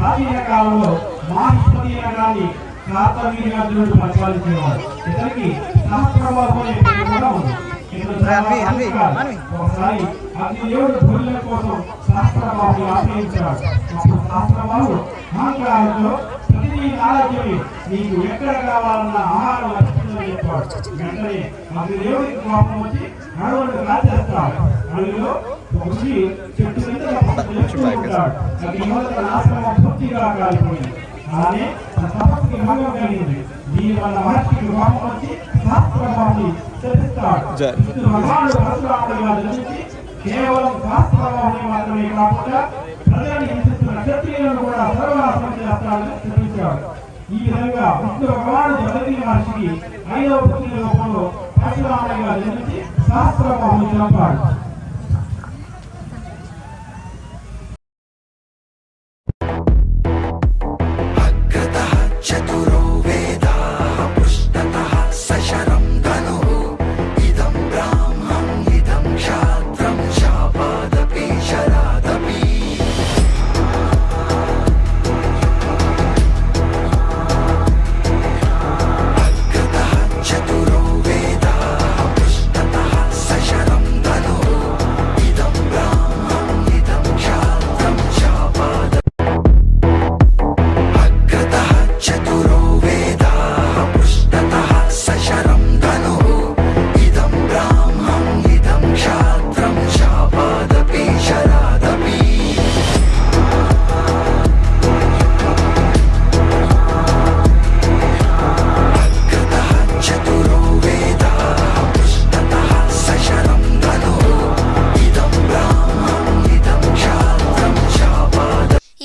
ప్రాచీన కాలంలో మహాస్పతి నగరాన్ని కార్తవీర్యార్జునుడు పరిపాలించేవాడు ఇతనికి పేరు కూడా ఉంది. ఒకసారి అగ్నిదేవుడు భూముల కోసం ఆశ్రయించాడు. అప్పుడు ప్రతిదీ నాలజ్ఞమి నీకు ఎక్కడ కావాలన్న ఆహారం లభిస్తుందని చెప్పాడు. వెంటనే అగ్నిదేవుడికి కోపం వచ్చి అడవిలో ఒక ఋషి చెట్టు కింద తపస్సు చేస్తూ ఉంటాడు తపస్సుకి భంగం కలిగింది దీని వల్ల వచ్చి కేవలం శాస్త్రబాబుని మాత్రమే కాకుండా ప్రజలను హింసిస్తున్న క్షత్రియులను కూడా సర్వనాశనం చేస్తాడని ఈ విధంగా విష్ణు భగవాను జగతి మహర్షికి ఐదవ పుత్రుని రూపంలో పరశురాముడిగా జన్మించి శాస్త్రబాబుని చంపాడు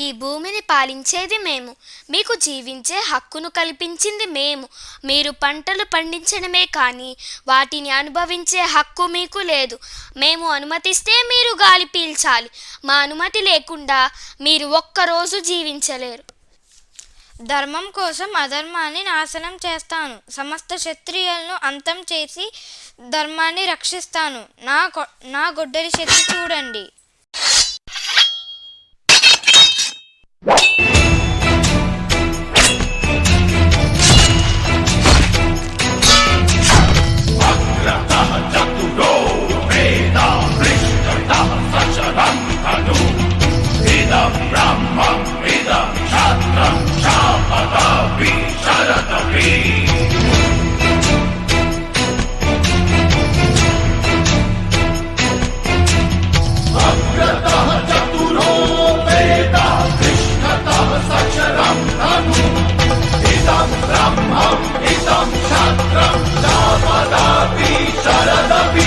ఈ భూమిని పాలించేది మేము. మీకు జీవించే హక్కును కల్పించింది మేము. మీరు పంటలు పండించడమే కానీ వాటిని అనుభవించే హక్కు మీకు లేదు. మేము అనుమతిస్తే మీరు గాలి పీల్చాలి. మా అనుమతి లేకుండా మీరు ఒక్కరోజు జీవించలేరు. ధర్మం కోసం అధర్మాన్ని నాశనం చేస్తాను. సమస్త క్షత్రియులను అంతం చేసి ధర్మాన్ని రక్షిస్తాను. నా గొ- నా గొడ్డలి శక్తి చూడండి. शरदपि